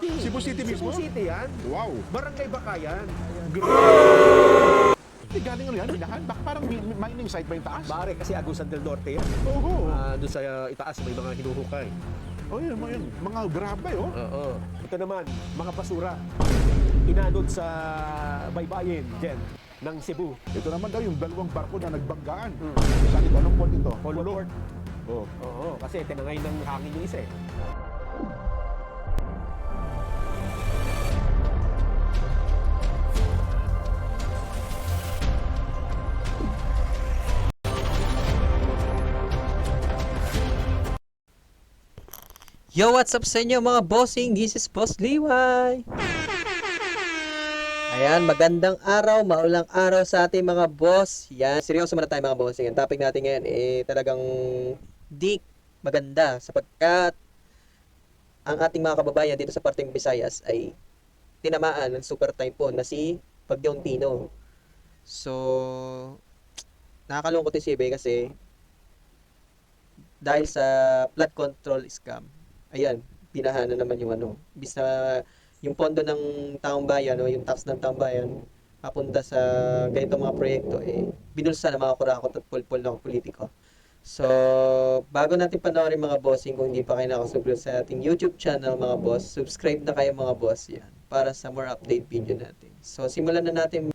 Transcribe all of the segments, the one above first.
City. Cebu City mismo? Cebu City yan. Wow. Barangay Bakayan. Hindi galing ano yan, minahan? Baka parang mi- mi- mining site ba yung taas? Mare kasi Agusan del Norte yan. Oo. Ah, doon sa uh, itaas may mga hinuhukay. Oh, yun, mga, yun. mga grabe, oh. Oo. Ito naman, mga basura. Inanod sa baybayin, Jen, ng Cebu. Ito naman daw yung dalawang barko na nagbanggaan. Hmm. Saan ito? Anong port ito? Polo Port. Oh. Oo, kasi tinangay ng hangin yung isa eh. Yo, what's up sa inyo mga bossing? This is Boss Liway. Ayan, magandang araw, maulang araw sa ating mga boss. Yan, seryoso muna tayo mga bossing. Ang topic natin ngayon eh talagang deep, maganda sapagkat ang ating mga kababayan dito sa parteng Visayas ay tinamaan ng super typhoon na si Bagyong Tino. So, nakakalungkot yung CBA kasi dahil sa flood control scam, ayan, binaha na naman yung ano, bis na yung pondo ng taong bayan o yung tax ng taong bayan papunta sa ganito mga proyekto, eh, binulsa ng mga kurakot at pulpul ng politiko. So, bago natin panoorin mga bossing, kung hindi pa kayo nakasubscribe sa ating YouTube channel mga boss, subscribe na kayo mga boss yan para sa more update video natin. So, simulan na natin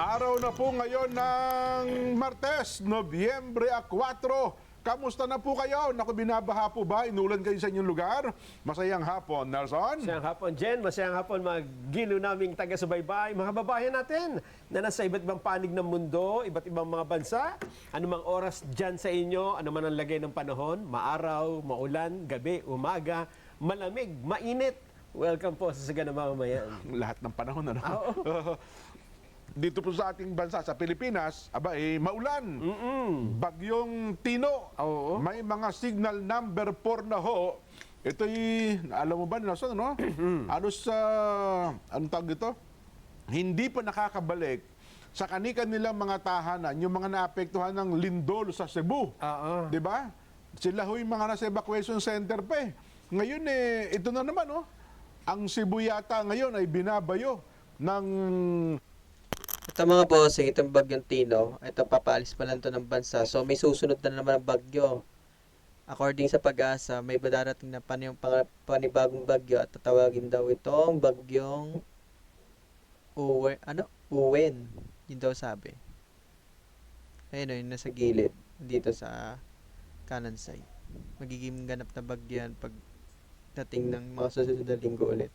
Araw na po ngayon ng Martes, Nobyembre 4. Kamusta na po kayo? Naku, binabaha po ba? Inulan kayo sa inyong lugar? Masayang hapon, Nelson. Masayang hapon, Jen. Masayang hapon, mga gilo naming taga-subaybay. Mga babayan natin na nasa iba't ibang panig ng mundo, iba't ibang mga bansa. Anumang oras dyan sa inyo, anuman ang lagay ng panahon, maaraw, maulan, gabi, umaga, malamig, mainit. Welcome po sa Saga ng Mamamayan. Lahat ng panahon, ano? Oo. Dito po sa ating bansa, sa Pilipinas, aba eh, maulan. Mm-mm. Bagyong Tino. Oo. May mga signal number 4 na ho. Ito'y, alam mo ba, Nelson, ano? ano sa, anong tawag dito? Hindi pa nakakabalik sa kanika nilang mga tahanan, yung mga naapektuhan ng lindol sa Cebu. Oo. Di ba? Sila ho yung mga nasa evacuation center pa eh. Ngayon eh, ito na naman oh. Ang Cebu yata ngayon ay binabayo ng Ito mga bossing, itong bagyong Tino, ito papaalis pa lang to ng bansa. So may susunod na naman ang bagyo. According sa pag-asa, may darating na pan yung pang- panibagong bagyo at tatawagin daw itong bagyong Uwe, ano? Uwen. Yun daw sabi. Ayun o, yung nasa gilid. Dito sa kanan side. Magiging ganap na bagyo yan pag dating ng mga susunod na linggo ulit.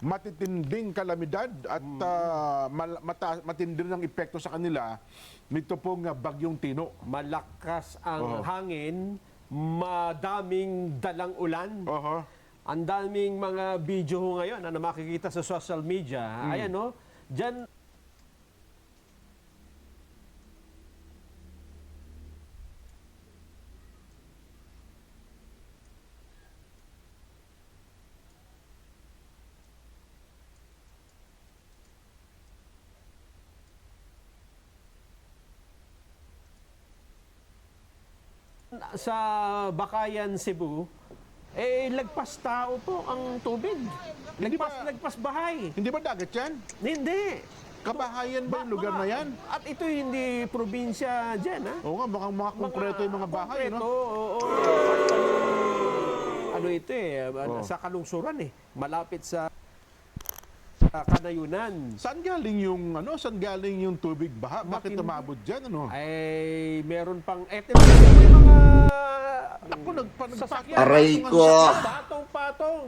Matitinding kalamidad at ah, mal- mata- matindi ng epekto sa kanila nito pong ah, bagyong Tino. Malakas ang Oo. hangin, madaming dalang ulan. Oho. Ang daming mga video ngayon na makikita sa social media. Ayan no, dyan sa Bakayan, Cebu, eh, lagpas tao po ang tubig. Lagpas, ba- lagpas bahay. Hindi ba dagat yan? Hindi. Kabahayan ba yung lugar na yan? At ito hindi probinsya dyan, ha? Oo nga, mukhang mga konkreto yung mga bahay, konkreto, no? oo, oo. Ano ito eh, sa kalungsuran eh. Malapit sa sa kanayunan. Saan galing yung ano? Saan galing yung tubig baha? Bakit Matindi. umabot diyan ano? Ay, meron pang eto yung mga Ako nagpa- sasakyan. Aray Patong- ko! Patong-patong.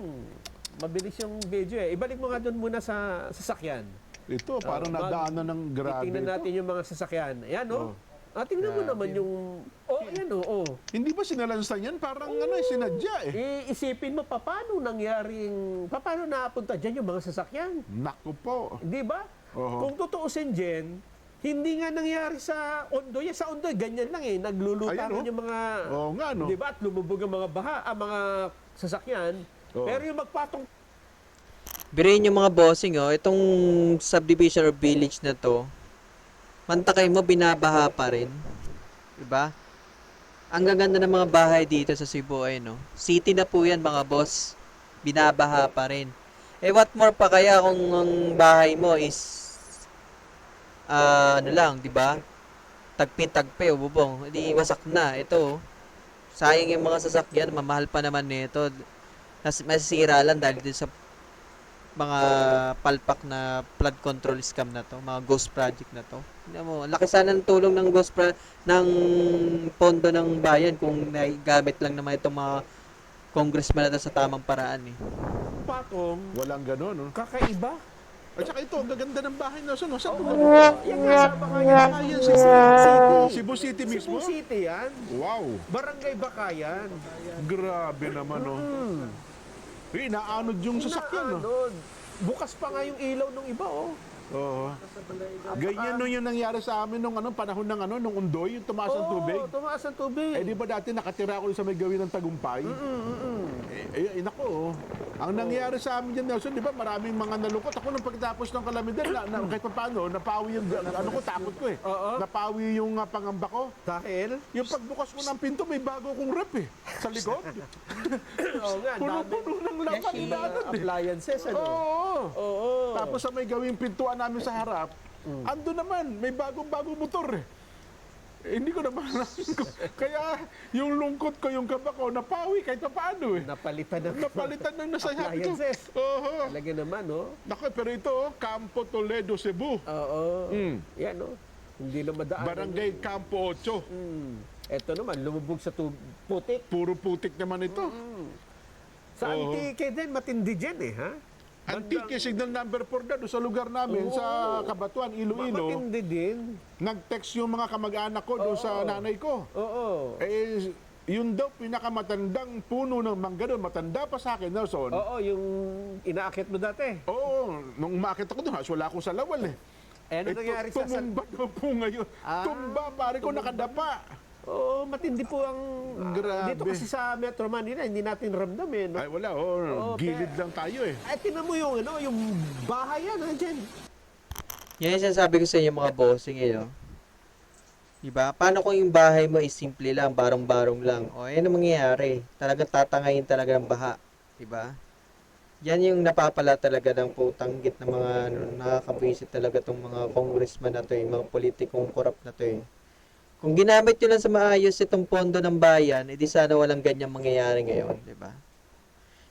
Mabilis yung video eh. Ibalik mo nga doon muna sa sasakyan. Ito, parang Oh, mag- nadaanan ng grabe. Tingnan ito. natin yung mga sasakyan. Ayan, no? Oh. Ah, tingnan mo naman yung... Oh, ayan, oh, oh. Hindi ba sinalansan yan? Parang ano, eh, sinadya eh. Iisipin mo, paano nangyaring... Paano napunta dyan yung mga sasakyan? Naku po. Di ba? Oo. Kung tutuusin dyan, hindi nga nangyari sa Ondoy. Sa Ondoy, ganyan lang eh. Naglulutangan Ayun, oh. yung mga... Oo nga, no? Di ba? At lumubog ang mga baha, ang mga sasakyan. Oo. Pero yung magpatong Birayin yung mga bossing, oh. Itong subdivision or village na to, mantakay mo, binabaha pa rin. Diba? Ang gaganda ng mga bahay dito sa Cebu ay no. City na po yan mga boss. Binabaha pa rin. Eh what more pa kaya kung ang bahay mo is ah, ano lang, 'di ba? Tagpin-tagpi o bubong. Hindi wasak na. Ito. oh. Sayang yung mga sasakyan, mamahal pa naman nito. Nas masisira lang dahil din sa mga palpak na flood control scam na to, mga ghost project na to. Tingnan mo, ang laki sana ng tulong ng ghost pro- ng pondo ng bayan kung naigamit lang naman itong mga congressman na to sa tamang paraan eh. Patong, Walang gano'n, no? kakaiba. At saka ito, ang gaganda ng bahay na no? Saan oh, yan nga sa Bakayan. Ayan, Cebu Cebu City. Cebu City mismo? Cebu City yan. Wow, Barangay Bakayan. grabe naman, no? Hmm. Eh, inaanod yung sasakyan, no? Inaanod. Bukas pa nga yung ilaw ng iba, oh. Oo. Ganyan nung yung nangyari sa amin nung ano, panahon ng ano, nung undoy, yung tumaas ang Oo, tubig. tumaas ang tubig. Eh di ba dati nakatira ako sa may gawin ng tagumpay? Eh, eh, nako, oh. Ang nangyari sa amin dyan, Nelson, di ba maraming mga nalungkot. Ako nung pagtapos ng kalamidad, na, na, kahit pa paano, napawi yung, ano ko, takot ko eh. Oo. Napawi yung ah, pangamba ko. Dahil? Yung pagbukas ko ng pinto, may bago kong rep eh. Sa likod. Oo nga. Puno-puno ng laman Yes, na ano eh. Appliances, ano? Oo. Oo. Tapos sa may gawing pintuan namin sa harap, Mm. ando naman, may bagong-bagong motor eh. Eh, hindi ko naman alam ko. Kaya yung lungkot ko, yung kaba ko, napawi kahit pa paano eh. Napalitan ng Napalitan ng nasa happy ko. Appliances. Oo. Talaga naman, no? Naku, pero ito, oh, Campo Toledo, Cebu. Oo. Mm. Yan, no? Hindi na madaan. Barangay Campo 8. Mm. Ito naman, lumubog sa tub putik. Puro putik naman ito. Sa Oo. Antique din, matindi dyan eh, ha? Antique signal number 4 na doon sa lugar namin, Oo. sa Kabatuan, Iloilo. Matindi din. Nag-text yung mga kamag-anak ko doon sa nanay ko. Oo. Eh, yun daw pinakamatandang puno ng mangga doon, matanda pa sa akin, Nelson. Oo, yung inaakit mo dati. Oo, nung umakit ako doon, halos wala ako sa lawal eh. Eh, ano Eh, nangyari sa... San... Tumumba daw po ngayon. Ah, Tumba, pare ko nakadapa. Oo, matindi po ang... ah, Grabe. dito kasi sa Metro Manila, hindi natin ramdam eh, no? Ay, wala, oh, Oo, gilid pe- lang tayo eh. Ay, tinan mo yung, ano, yung bahay yan, ha, dyan. Yan yung sinasabi ko sa inyo mga bossing eh, no? Diba? Paano kung yung bahay mo is simple lang, barong-barong lang? O, yan ang mangyayari. Talagang tatangayin talaga ng baha. Diba? Yan yung napapala talaga ng putang git ng mga ano, nakakabwisit talaga tong mga congressman na to, yung mga politikong korap na to eh. Kung ginamit nyo lang sa maayos itong pondo ng bayan, edi sana walang ganyang mangyayari ngayon, di ba?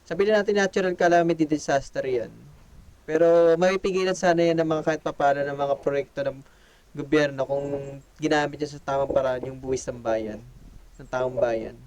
Sabihin natin natural calamity disaster yan. Pero mapipigilan sana yan ng mga kahit papano ng mga proyekto ng gobyerno kung ginamit niya sa tamang paraan yung buwis ng bayan, ng taong bayan.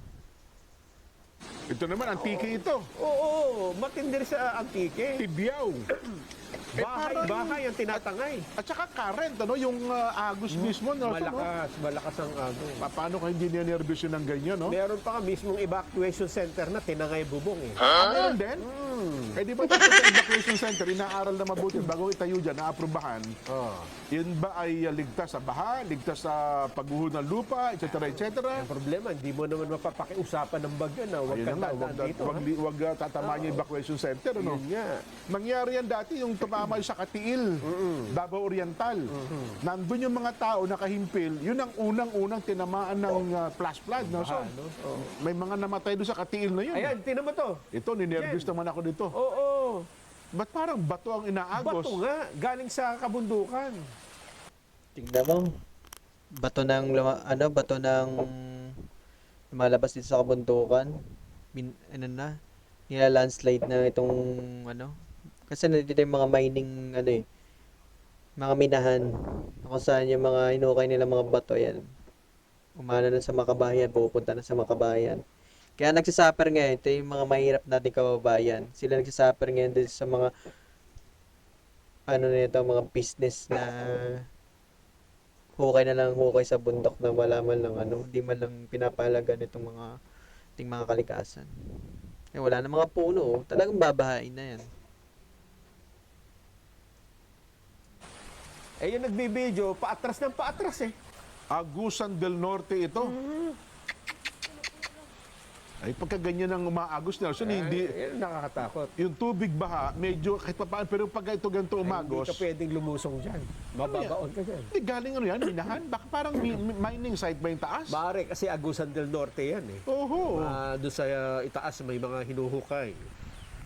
Ito naman, antike ito. Oo, matindi rin sa Antique. Tibyaw. Eh, Bahay, ang tinatangay. At saka current, ano, yung ah, Agus mismo. No, Malakas, malakas ang ano. Pa- Paano ka hindi niya-nervous yun ng ganyan, no? Meron pa nga mismong evacuation center na tinangay bubong eh. Ah, meron din? Hmm. Eh di ba dapat sa evacuation center, inaaral na mabuti bago itayo dyan, naaprubahan, Oh. yun ba ay uh, ligtas sa baha, ligtas sa pagguho ng lupa, etc. etc. Ang problema, hindi mo naman mapapakiusapan ng bagyo na huwag Ayun ka na nga, dadaan wag, dito. wag, ha? wag, uh, tatamaan yung evacuation center, ano? Yun nga. Nangyari yan dati yung tumama yung sa Katiil, Davao Oriental. Nandun yung mga tao nakahimpil, yun ang unang-unang tinamaan ng uh, flash flood. No? So? Oh. may mga namatay doon sa Katiil na yun. Ayan, tinan mo to. Ito, ninervous naman ako dito. Oo, Ba't parang bato ang inaagos? bato nga. Galing sa kabundukan. Tingnan mo. Bato ng luma- ano, bato ng lumalabas dito sa kabundukan. Min, ano na, nila landslide na itong ano. Kasi nandito yung mga mining ano eh. Mga minahan. Kung saan yung mga inukay nila mga bato yan. Umana na sa makabayan, pupunta na sa makabayan. Kaya nagsasuffer ngayon, ito yung mga mahirap nating kababayan. Sila nagsasuffer ngayon din sa mga ano nito, mga business na hukay na lang hukay sa bundok na wala man lang ano, di man lang pinapahalagan itong mga ting mga kalikasan. Eh wala na mga puno, oh. talagang babahain na yan. Eh, yung nagbibideo, paatras ng paatras eh. Agusan del Norte ito. Ay, pagka ganyan ang umaagos, Nelson, hindi, Eh, yan nakakatakot. yung tubig baha, medyo kahit pa paano, pero pag ito ganito umagos, Hindi ka pwedeng lumusong dyan. Mababaon ka dyan. hindi galing ano yan, minahan? Baka parang mi- mi- mining site ba yung taas? Maaari kasi Agusan del Norte yan eh. Oho. Ah, doon sa uh, itaas may mga hinuhukay.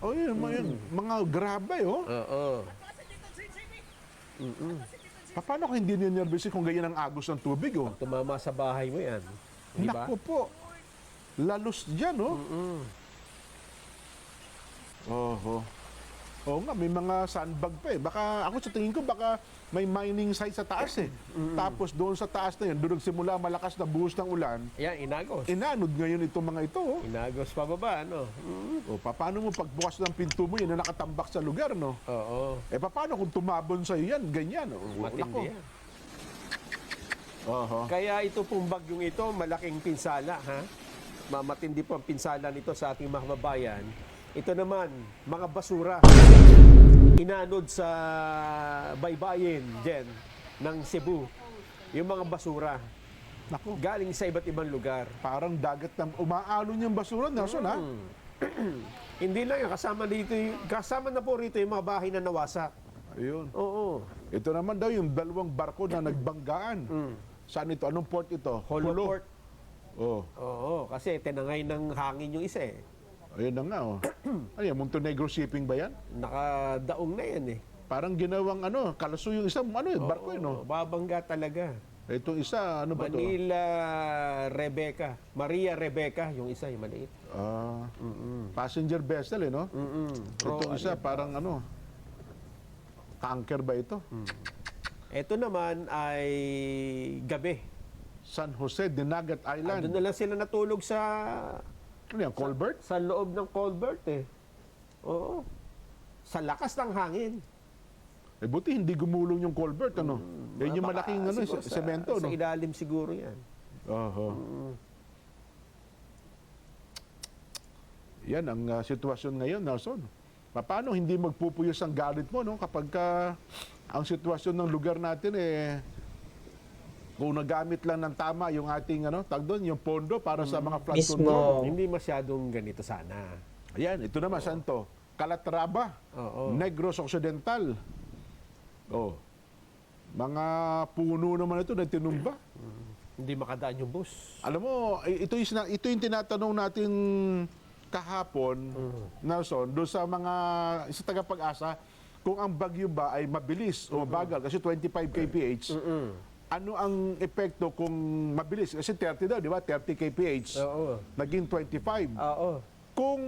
Oh, yun, mga, yun, mga grabe, oh. Oo. Pa- Paano kung hindi ninervous kung ganyan ang agos ng tubig, oh? Tumama sa bahay mo yan. Di ba? Naku po. Lalos dyan, oh. Oho. Oo nga, may mga sandbag pa eh. Baka, ako sa tingin ko, baka may mining site sa taas eh. Tapos doon sa taas na yun, doon nagsimula malakas na buhos ng ulan, Yan, inagos. inanod ngayon itong mga ito, oh. Inagos pababa, ano? O, pa- paano mo pagbukas ng pinto mo yun na nakatambak sa lugar, no? Oo. Eh, pa- paano kung tumabon sa yan, ganyan? Oh. Matindi yan. Oho. Kaya ito pong bagyong ito, malaking pinsala, ha? Ma- Matindi po ang pinsala nito sa ating mga kababayan. Ito naman, mga basura. Inanod sa baybayin, Jen, ng Cebu. Yung mga basura. Nako. Galing sa iba't ibang lugar. Parang dagat na umaalon yung basura, Nelson, ha? Hindi lang yun, kasama dito, yung- kasama na po rito yung mga bahay na nawasak. Ayun. Oo. Ito naman daw yung dalawang barko na nagbanggaan. Saan ito? Anong port ito? Holo Port. Oh, Oo, kasi tinangay ng hangin yung isa eh. Ayun na nga, oh. ano yan, Montenegro shipping ba yan? Nakadaong na yan eh. Parang ginawang ano, kalaso yung isa, ano yun, barko yun, no? Oo, babangga talaga. Itong isa, ano ba to? Manila Rebecca. Maria Rebecca, yung isa, yung maliit. Ah, passenger vessel, eh, no? Mm-mm. Itong Pro, isa, ano, parang ano, tanker ba ito? Ito naman ay gabi. San Jose, Dinagat Ah, Island. Doon na lang sila natulog sa Ano yan, Colbert? sa loob ng Colbert eh. Oo. Sa lakas ng hangin. Eh, buti hindi gumulong yung Colbert, ano? Yan yung malaking ano, semento, Sa no? ilalim siguro yan. Oho. Yan ang ah, sitwasyon ngayon, Nelson. Pa- Paano hindi magpupuyos ang galit mo no kapag ka ang sitwasyon ng lugar natin eh kung nagamit lang ng tama yung ating ano, tag doon, yung pondo para sa mga flood Mismo. control. Hindi masyadong ganito sana. Ayan, ito naman, santo. Calatrava, Oo. Negros Occidental. Oh. Mga puno naman ito na tinumba. Hindi makadaan yung bus. Alam mo, i- ito yung, sina- ito yung tinatanong natin kahapon, Nelson, doon sa mga sa tagapag-asa, kung ang bagyo ba ay mabilis o mabagal, kasi 25 kph, ano ang epekto kung mabilis? Kasi 30 daw, di ba? 30 kph, Oo. naging 25. Oo. Kung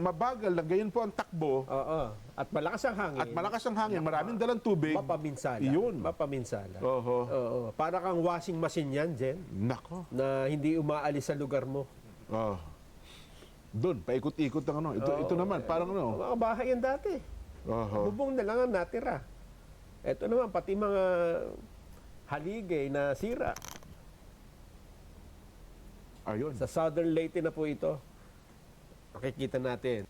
mabagal lang, ganyan po ang takbo, Oo. At malakas ang hangin. at malakas ang hangin, maraming dalang tubig, Mapaminsala. Yun. Mapaminsala. oho, Oo. Para kang washing machine yan, Jen, nako, na hindi umaalis sa lugar mo. oh. Doon, paikot-ikot ang ano. Ito, ito naman, parang ano. Mga bahay yan dati. Oho. Bubong na lang ang natira. Ito naman, pati mga haligay na sira. Ayun. Sa Southern Leyte na po ito. Makikita natin.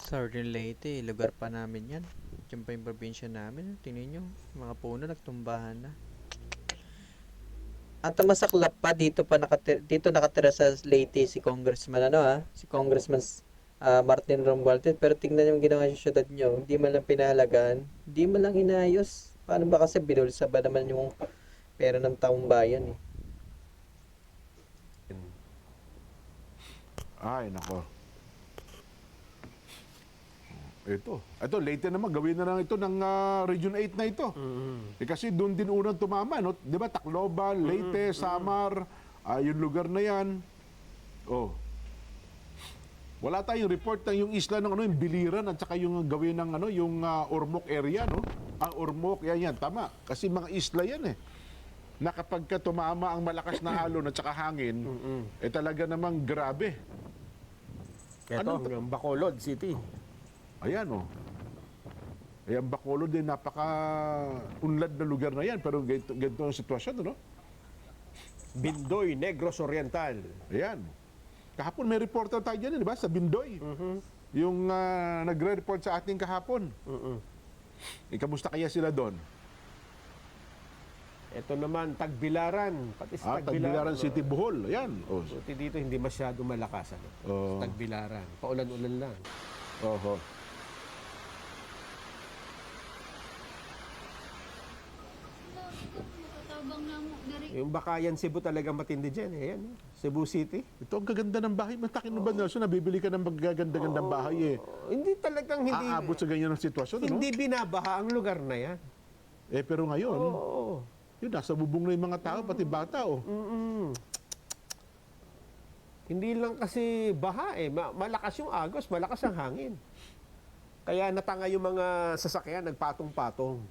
Southern Leyte, lugar pa namin yan. Diyan pa yung probinsya namin. Tingnan nyo, mga puno nagtumbahan na. At masaklap pa, dito pa nakatira, dito nakatira sa Leyte si Congressman, ano ha? Si Congressman ah, Martin Romualdez. Pero tingnan yung ginawa sa syudad nyo. Hindi man lang pinahalagaan. Hindi man lang inayos. Paano ba kasi binulsa ba naman yung pera ng taong bayan eh? Ay, nako. Ito. Ito, later naman, gawin na lang ito ng ah, Region 8 na ito. Eh, kasi doon din unang tumama, no? Di ba? Tacloban, Leyte, Samar, ah, yung lugar na yan. Oh. Wala tayong report ng yung isla ng ano, yung Biliran at saka yung gawin ng ano, yung ah, Ormoc area, no? Ang Ormoc, yan yan, tama. Kasi mga isla yan eh. Na kapag ka tumama ang malakas na alon at saka hangin, eh talaga namang grabe. Ito, Ano ang Bacolod City. Ayan oh. Ayan, Bacolod din, napaka unlad na lugar na yan. Pero ganito, ganito ang sitwasyon, ano? Bindoy, Negros Oriental. Ayan. Kahapon may reporter tayo dyan, di ba? Sa Bindoy. Yung ah, nagre-report sa ating kahapon. Eh, kamusta kaya sila doon? Ito naman, Tagbilaran. Pati sa Ah, Tagbilaran oh. City, Bohol. Ayan. Oh. Buti dito hindi masyado malakas. Ano? Oo. Sa Tagbilaran. Paulan-ulan lang. Oho. Matatabang na mo. Diri. Yung Bakayan Cebu talaga matindi dyan. Eh, yan, Cebu City. Ito ang gaganda ng bahay. Matakin mo ba, Nelson? Nabibili ka ng magaganda-gandang bahay eh. Oh, hindi talagang hindi... Aabot sa ganyan ng sitwasyon, ano? Hindi binabaha ang lugar na yan. Eh, pero ngayon, Oo. Yun, nasa bubong na yung mga tao, pati bata, oh. Mm-mm. Hindi lang kasi baha eh. Ma- malakas yung agos, malakas ang hangin. Kaya natanga yung mga sasakyan, nagpatong-patong.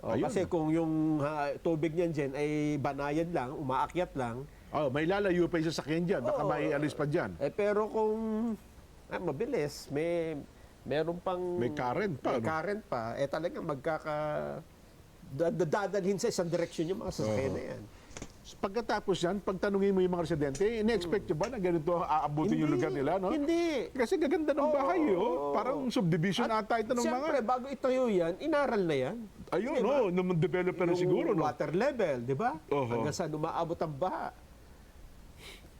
O, Ayun. kasi kung yung ha, tubig niyan dyan ay banayad lang, umaakyat lang, Oh, may lalayo pa yung sasakyan dyan. Baka Oo. may alis pa dyan. eh pero kung ah, mabilis, may meron pang May current pa, may no? current pa, eh talagang magkaka dadalhin sa isang direksyon yung mga sasakyan na yan. Pagkatapos yan, pagtanungin mo yung mga residente, ine-expect nyo ba na ganito aabutin yung lugar nila, no? Hindi. Kasi gaganda ng bahay, oh. Parang subdivision ata ito ng Siyempre, mga... bago itayo yan, inaral na yan. Ayun, oh, naman developer na Yung siguro, no? water level, di ba? Oho. Hanggang saan umaabot ang baha.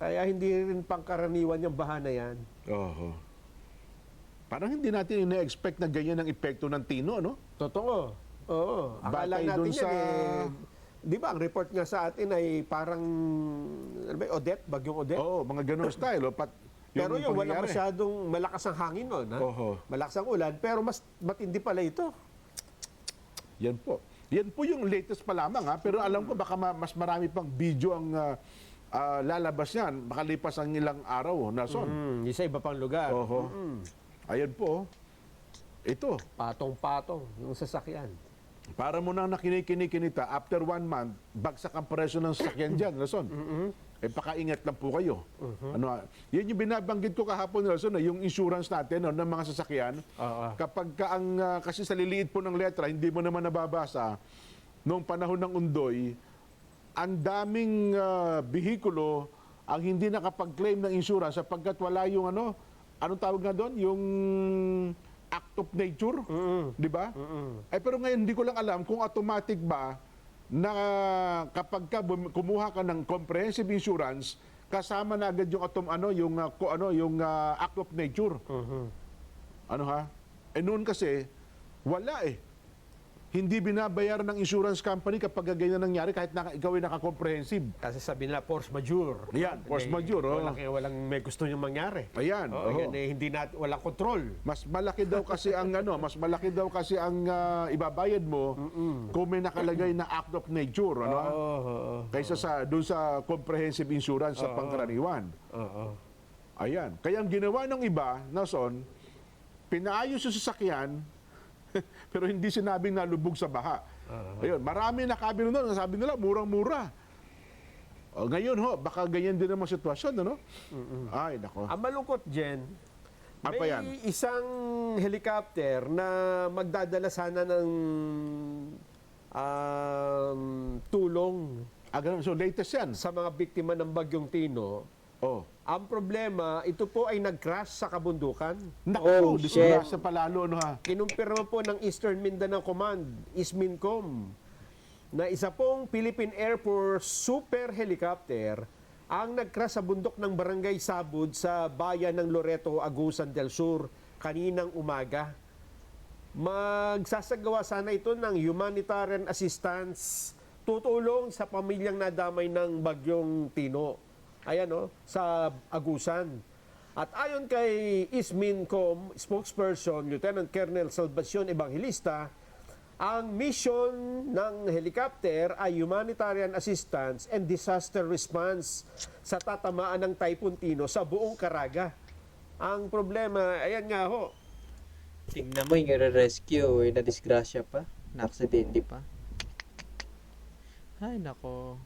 Kaya hindi rin pangkaraniwan yung baha na yan. Oho. Parang hindi natin ine-expect na ganyan ang epekto ng Tino, no? Totoo. Oo. Akala Batay natin dun yan sa- eh. Di ba, ang report nga sa atin ay parang, ano ba, Odette, bagyong Odette. Oo, mga ganun style. Oh, pat, pero yun, wala pangyayari. masyadong malakas ang hangin nun. Ha? Oho. Malakas ang ulan, pero mas matindi pala ito. Yan po. Yan po yung latest pa lamang ha. Pero alam ko baka ma- mas marami pang video ang ah, ah, lalabas yan. Makalipas ang ilang araw, Nelson. Hmm, yung sa iba pang lugar. Oho. Ayan po. oh. Ito. Patong-patong yung sasakyan. Para mo nang nakinikinig-kinita, after one month, bagsak ang presyo ng sasakyan dyan, Nelson. Eh, pakaingat lang po kayo. Ano, ah, yan yung binabanggit ko kahapon, Nelson, na yung insurance natin no, ng mga sasakyan. Oo. Kapag ka ang, ah, kasi sa liliit po ng letra, hindi mo naman nababasa, noong panahon ng undoy, ang daming ah, bihikulo ang hindi nakapag-claim ng insurance sapagkat wala yung ano, anong tawag nga doon? Yung act of nature, di ba? Eh pero ngayon hindi ko lang alam kung automatic ba na kapag ka kumuha ka ng comprehensive insurance kasama na agad yung atom ano yung ko- ano yung ah, act of nature. Ano ha? Eh noon kasi wala eh. Hindi binabayaran ng insurance company kapag ganyan nangyari kahit na ikaw ay naka-comprehensive. Kasi sabi nila, force majeure. Yan, force May- majeure, oh. Walang, walang may gusto niyang mangyari. Ayan, Oo, oo. yan eh, hindi nat walang control. Mas malaki daw kasi ang ano, mas malaki daw kasi ang ah, ibabayad mo kung may nakalagay na act of nature, ano? Oo, oo, Kaysa sa doon sa comprehensive insurance sa pangkaraniwan. oo. Ayan. Kaya ang ginawa ng iba, Nason, pinaayos yung sasakyan, pero hindi sinabing nalubog sa baha. Ayun, marami nakabilo doon. Sabi nila, murang-mura. O, ngayon ho, baka ganyan din naman sitwasyon, ano? Ay, nako. Ang malungkot, Jen, Ano may yan? isang helicopter na magdadala sana ng um, tulong Ah, ganun. So, latest yan. sa mga biktima ng Bagyong Tino. Oh. Ang problema, ito po ay nag-crash sa kabundukan. Naku, Oh, disgrasya palalo, ano ha? Kinumpirma po ng Eastern Mindanao Command, ISMINCOM, na isa pong Philippine Air Force super helicopter ang nagcrash sa bundok ng Barangay Sabud sa bayan ng Loreto, Agusan del Sur kaninang umaga. Magsasagawa sana ito ng humanitarian assistance tutulong sa pamilyang nadamay ng bagyong Tino. Ayan o, sa Agusan. At ayon kay Ismincom spokesperson Lieutenant Colonel Salvacion Evangelista, ang mission ng helicopter ay humanitarian assistance and disaster response sa tatamaan ng Typhoon Tino sa buong Caraga. Ang problema, ayan nga ho, Tingnan mo yung rescue, eh, na-disgrasya pa. Na-aksidente pa. Ay, nako.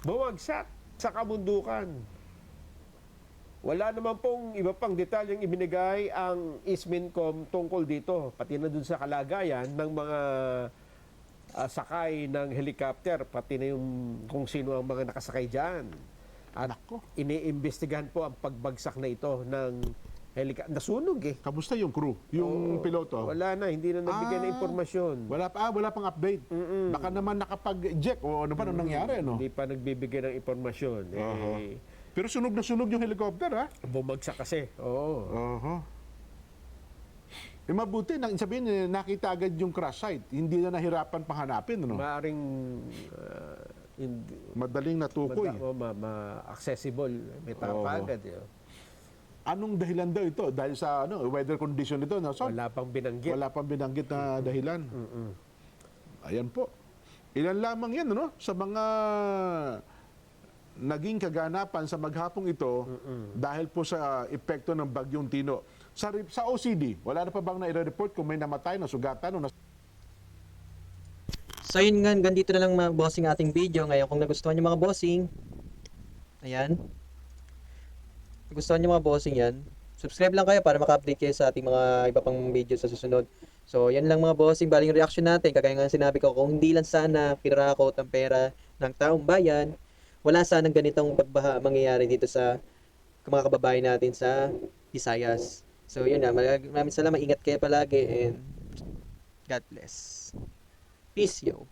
bumagsak sa kabundukan. Wala naman pong iba pang detalyeng ibinigay ang Ismincom tungkol dito, pati na dun sa kalagayan ng mga ah, sakay ng helicopter, pati na yung kung sino ang mga nakasakay dyan. At iniimbestigahan po ang pagbagsak na ito ng helika nasunog eh. Kamusta yung crew? Yung Oo. piloto? Wala na, hindi na nagbigay ng Ah. impormasyon. Wala pa, ah, wala pang update. Baka naman nakapag-eject o ano pa nang nangyari, no? Hindi pa nagbibigay ng impormasyon. Eh, Oho. Pero sunog na sunog yung helicopter, ha? Bumagsak kasi. Oo. Oho. Eh mabuti, nang sabihin, eh, nakita agad yung crash site. Hindi na nahirapan panghanapin, no? Maaring ah, hindi, Madaling natukoy. mada- o ma, ma-accessible. May tao Oo. agad. Eh. Anong dahilan daw ito? Dahil sa ano, weather condition ito, no? So, Wala pang binanggit. Wala pang binanggit na dahilan. Ayan po. Ilan lamang yan, no? Sa mga naging kaganapan sa maghapong ito dahil po sa epekto ng bagyong Tino. Sa, sa OCD, wala na pa bang na-report kung may namatay, nasugatan, o nas- So yun nga, hanggang dito na lang mga bossing ating video. Ngayon, kung nagustuhan nyo mga bossing, ayan gusto niyo mga bossing yan, subscribe lang kayo para maka-update kayo sa ating mga iba pang video sa susunod. So, yan lang mga bossing, baling reaction natin. Kagaya nga sinabi ko, kung hindi lang sana kirakot ang pera ng taong bayan, wala sanang ganitong pagbaha mangyayari dito sa mga kababayan natin sa Visayas. So, yun na. Maraming salamat. Ingat kayo palagi and God bless. Peace, yo.